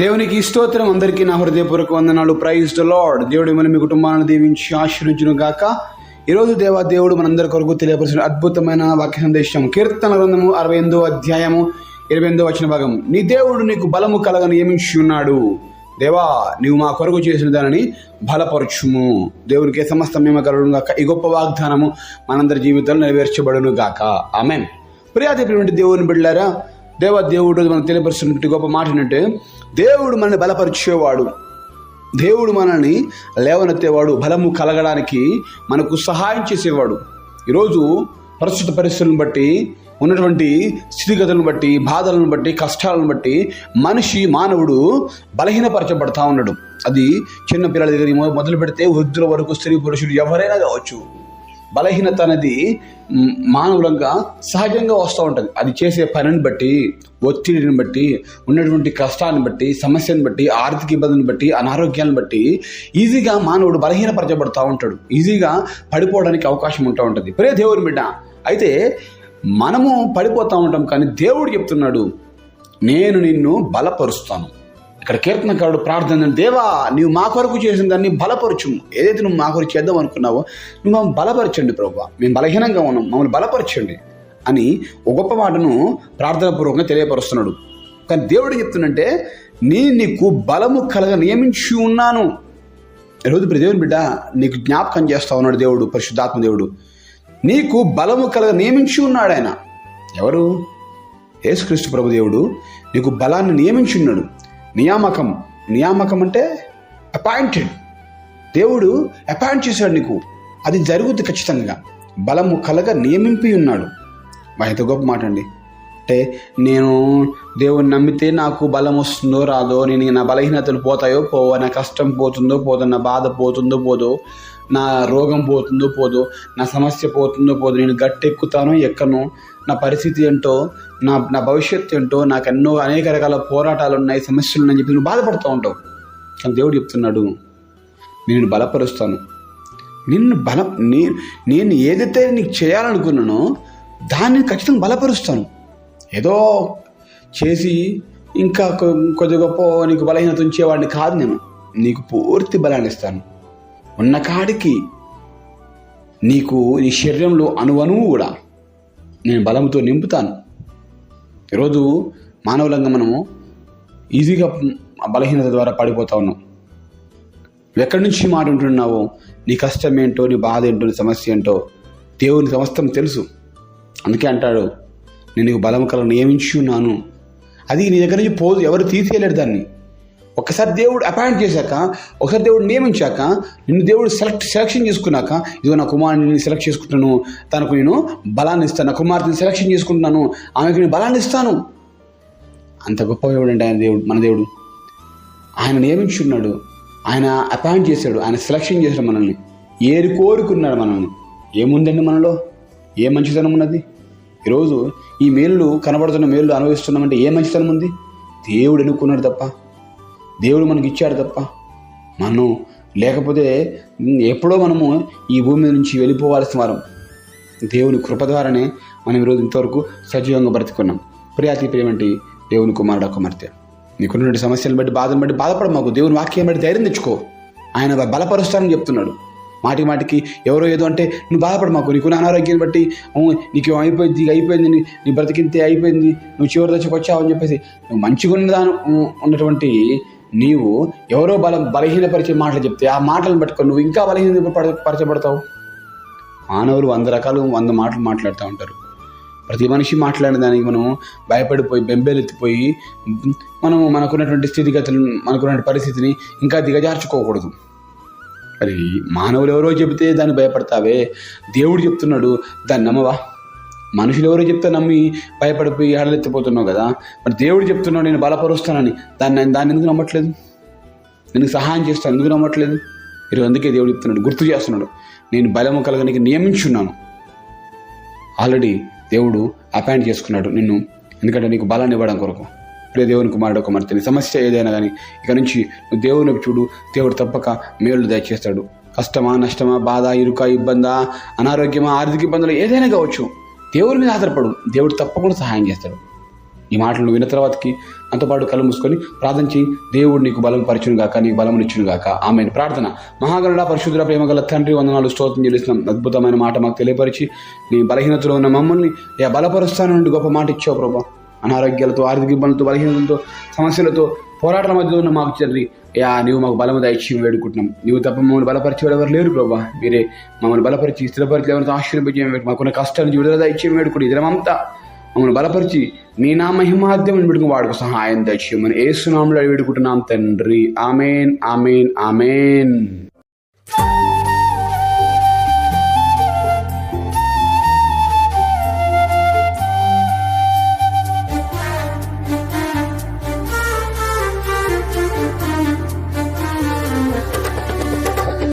దేవునికి స్తోత్రం. అందరికీ నా హృదయపూర్వక వందనాలు. ప్రైజ్ ద లార్డ్ దేవుడు మన మీ కుటుంబాలను దీవించి ఆశీర్వించును గాక. ఈరోజు దేవా దేవుడు మనందరి కొరకు తెలియపరిచిన అద్భుతమైన వాక్య సందేశం. కీర్తన గ్రంథము అరవై ఎనిమిదో అధ్యాయము ఇరవై ఎనిమిదో వచ్చిన భాగం. నీ దేవుడు నీకు బలము కలగని నియమించి ఉన్నాడు. దేవా నీవు మా కొరకు చేసిన దానిని బలపరచుము. దేవునికి సమస్త మేము కలగడం గాక. ఈ గొప్ప వాగ్దానము మనందరి జీవితంలో నెరవేర్చబడును గాక. ఆమెన్ ప్రియాదేవుడు దేవుని బిడ్డారా దేవ దేవుడు తెలియపరుస్తున్నటువంటి గొప్ప మాట ఏంటంటే దేవుడు మనల్ని బలపరిచేవాడు. దేవుడు మనల్ని లేవనెత్తేవాడు బలము కలగడానికి మనకు సహాయం చేసేవాడు. ఈరోజు ప్రస్తుత పరిస్థితులను బట్టి ఉన్నటువంటి స్థితిగతులను బట్టి బాధలను బట్టి కష్టాలను బట్టి మనిషి మానవుడు బలహీనపరచబడతా ఉన్నాడు. అది చిన్న పిల్లల దగ్గర మొదలు పెడితే వృద్ధుల వరకు స్త్రీ పురుషుడు ఎవరైనా కావచ్చు. బలహీనత అనేది మానవులంగా సహజంగా వస్తూ ఉంటుంది. అది చేసే పనిని బట్టి ఒత్తిడిని బట్టి ఉన్నటువంటి కష్టాన్ని బట్టి సమస్యను బట్టి ఆర్థిక ఇబ్బందిని బట్టి అనారోగ్యాన్ని బట్టి ఈజీగా మానవుడు బలహీనపరచబడుతూ ఉంటాడు. ఈజీగా పడిపోవడానికి అవకాశం ఉంటూ ఉంటుంది. ప్రే దేవుని బిడ్డ అయితే మనము పడిపోతూ ఉంటాం కానీ దేవుడు చెప్తున్నాడు నేను నిన్ను బలపరుస్తాను. ఇక్కడ కీర్తనకారుడు ప్రార్థన దేవా నీవు మా కొరకు చేసిన దాన్ని బలపరచుము. ఏదైతే నువ్వు మా కొరకు చేద్దాం అనుకున్నావో నువ్వు మమ్మల్ని బలపరచండి ప్రభు. మేము బలహీనంగా ఉన్నాం. మమ్మల్ని బలపరచండి. అని ఒక గొప్ప మాటను ప్రార్థనాపూర్వకంగా తెలియపరుస్తున్నాడు. కానీ దేవుడు చెప్తుందంటే నీ నీకు బలము కలగ నియమించి ఉన్నాను. ఈరోజు ఇప్పుడు దేవుని బిడ్డ నీకు జ్ఞాపకం చేస్తా ఉన్నాడు దేవుడు పరిశుద్ధాత్మ దేవుడు. నీకు బలము కలగ నియమించి ఉన్నాడు ఆయన. ఎవరు? యేసుక్రీస్తు ప్రభు దేవుడు నీకు బలాన్ని నియమించి ఉన్నాడు. నియామకం. నియామకం అంటే అపాయింటెడ్. దేవుడు అపాయింట్ చేశాడు నీకు. అది జరుగుద్ది ఖచ్చితంగా. బలము కలగ నియమింపి ఉన్నాడు. మా ఎంత గొప్ప మాట అండి. అంటే నేను దేవుని నమ్మితే నాకు బలం వస్తుందో రాదో నేను నా బలహీనతలు పోతాయో పోవో నా కష్టం పోతుందో పోదో నా బాధ పోతుందో పోదో నా రోగం పోతుందో పోదో నా సమస్య పోతుందో పోదో నేను గట్టెక్కుతాను ఎక్కను నా పరిస్థితి ఏంటో నా నా భవిష్యత్తు ఏంటో నాకు ఎన్నో అనేక రకాల పోరాటాలు ఉన్నాయి సమస్యలు ఉన్నాయని చెప్పి నువ్వు బాధపడుతూ ఉంటావు. కానీ దేవుడు చెప్తున్నాడు నేను బలపరుస్తాను. నిన్ను బల నే- నేను ఏదైతే నీకు చేయాలనుకున్నానో దాన్ని ఖచ్చితంగా బలపరుస్తాను. ఏదో చేసి ఇంకా కొద్ది గొప్ప నీకు బలహీనత ఉంచేవాడిని కాదు నేను. నీకు పూర్తి బలాన్ని ఇస్తాను. ఉన్నకాడికి నీకు నీ శరీరంలో అణువణువు కూడా నేను బలంతో నింపుతాను. ఈరోజు మానవులంగా మనము ఈజీగా బలహీనత ద్వారా పడిపోతా ఉన్నాం. ఎక్కడి నుంచి మాట ఉంటున్నావు నీ కష్టం ఏంటో నీ బాధ ఏంటో నీ సమస్య ఏంటో దేవుని సమస్తం తెలుసు. అందుకే అంటాడు నేను నీకు బలం కల నియమించి ఉన్నాను అది నీ దగ్గర నుంచి పోదు ఎవరు తీసేయలేరు దాన్ని. ఒకసారి దేవుడు అపాయింట్ చేశాక ఒకసారి దేవుడు నియమించాక నిన్ను దేవుడు సెలెక్ట్ సెలక్షన్ చేసుకున్నాక ఇదిగో నా కుమారుని సెలెక్ట్ చేసుకుంటున్నాను. తనకు నేను బలాన్ని ఇస్తాను నా కుమార్తెని సెలక్షన్ చేసుకుంటున్నాను. ఆమెకు నేను బలాన్ని ఇస్తాను. అంత గొప్ప దేవుడు అంటే ఆయన దేవుడు మన దేవుడు. ఆయన నియమించున్నాడు. ఆయన అపాయింట్ చేశాడు. ఆయన సెలక్షన్ చేశాడు మనల్ని. ఏరి కోరుకున్నాడు మనల్ని. ఏముందండి మనలో? ఏ మంచితనం ఉన్నది? ఈరోజు ఈ మేలు కనబడుతున్న మేలు అనుభవిస్తున్నామంటే ఏ మంచితనం ఉంది? దేవుడు ఎన్నుకున్నాడు తప్ప. దేవుడు మనకి ఇచ్చాడు తప్ప మనం లేకపోతే ఎప్పుడో మనము ఈ భూమి నుంచి వెళ్ళిపోవాల్సిన వారం. దేవుని కృప ద్వారానే మనం ఈరోజు ఇంతవరకు సజీవంగా బ్రతుకున్నాం. ప్రియాతి ప్రేమంటి దేవుని కుమారుడు కుమార్తె నీకున్నటువంటి సమస్యలను బట్టి బాధను బట్టి బాధపడ మాకు దేవుని వాక్యం బట్టి ధైర్యం తెచ్చుకో. ఆయన బలపరుస్తానని చెప్తున్నాడు. మాటి మాటికి ఎవరో ఏదో అంటే నువ్వు బాధపడ మాకు నీకున్న అనారోగ్యాన్ని బట్టి నీకు అయిపోయింది అయిపోయింది నీ- నీ బ్రతికింతే అయిపోయింది. నువ్వు చివరి దశకు వచ్చావు అని చెప్పేసి నువ్వు మంచిగా ఉన్నదాను ఉన్నటువంటి నీవు ఎవరో బలం బలహీనపరిచే మాటలు చెప్తే ఆ మాటలను పట్టుకొని నువ్వు ఇంకా బలహీన పరచబడతావు? మానవులు వంద రకాలు వంద మాటలు మాట్లాడుతూ ఉంటారు. ప్రతి మనిషి మాట్లాడిన దానికి మనం భయపడిపోయి బెంబేలెత్తిపోయి మనం మనకున్నటువంటి స్థితిగతులను మనకున్న పరిస్థితిని ఇంకా దిగజార్చుకోకూడదు. మరి మానవులు ఎవరో చెబితే దాన్ని భయపడతావే? దేవుడు చెప్తున్నాడు దాన్ని నమ్మవా? మనుషులు ఎవరో చెప్తే నమ్మి భయపడిపోయి హడలెత్తిపోతున్నావు కదా? మరి దేవుడు చెప్తున్నాడు నేను బలపరుస్తానని. దాన్ని దాన్ని ఎందుకు నమ్మట్లేదు? నేను సహాయం చేస్తాను? ఎందుకు నమ్మట్లేదు? ఈరోజు అందుకే దేవుడు చెప్తున్నాడు గుర్తు చేస్తున్నాడు. నేను బలము కలగనికి నియమించున్నాను. ఆల్రెడీ దేవుడు అపాయింట్ చేసుకున్నాడు నిన్ను. ఎందుకంటే నీకు బలాన్ని ఇవ్వడం కొరకు. ప్రే దేవుని కుమారుడు ఒక మరి సమస్య ఏదైనా కానీ ఇక నుంచి నువ్వు దేవుని చూడు. దేవుడు తప్పక మేలు దయచేస్తాడు. కష్టమా నష్టమా బాధ ఇరుక ఇబ్బందా అనారోగ్యమా ఆర్థిక ఇబ్బందులు ఏదైనా కావచ్చు. దేవుడి మీద ఆధారపడు. దేవుడు తప్పకుండా సహాయం చేస్తాడు. ఈ మాటలు విన్న తర్వాతకి అంతపాటు కళ్ళు మూసుకొని ప్రార్థన చేయి. దేవుడు నీకు బలం పరిచును గాక నీకు బలం ఇచ్చును గాక ఆమె ప్రార్థన. మహాగరుడ పరిశుద్ధుల ప్రేమ గల తండ్రి వందనాలు స్తోత్రం చెల్లిస్తున్నాం. అద్భుతమైన మాట మాకు తెలియపరిచి నీ బలహీనతలో ఉన్న మమ్మల్ని యా నుండి గొప్ప మాట ఇచ్చావు ప్రభా. అనారోగ్యాలతో ఆర్థిక ఇబ్బందులతో బలహీనతలతో సమస్యలతో పోరాటం మధ్యలో ఉన్న మాకు తండ్రి యా నీవు మాకు బలము దయచి వేడుకుంటున్నాం. నీవు తప్ప మమ్మల్ని బలపరిచేవారు ఎవరు లేరు ప్రభా. మీరే మమ్మల్ని బలపరిచి స్థిరపరిచి ఎవరితో ఆశీర్వదించే మాకున్న కష్టాన్ని విడుదల దయచేయం వేడుకుని ఇదరమంతా మమ్మల్ని బలపరిచి నీ నా మహిమాద్యం పెట్టుకుని వాడుకు సహాయం దయచేయమని ఏసునాములు వేడుకుంటున్నాం తండ్రి. Amen amen amen.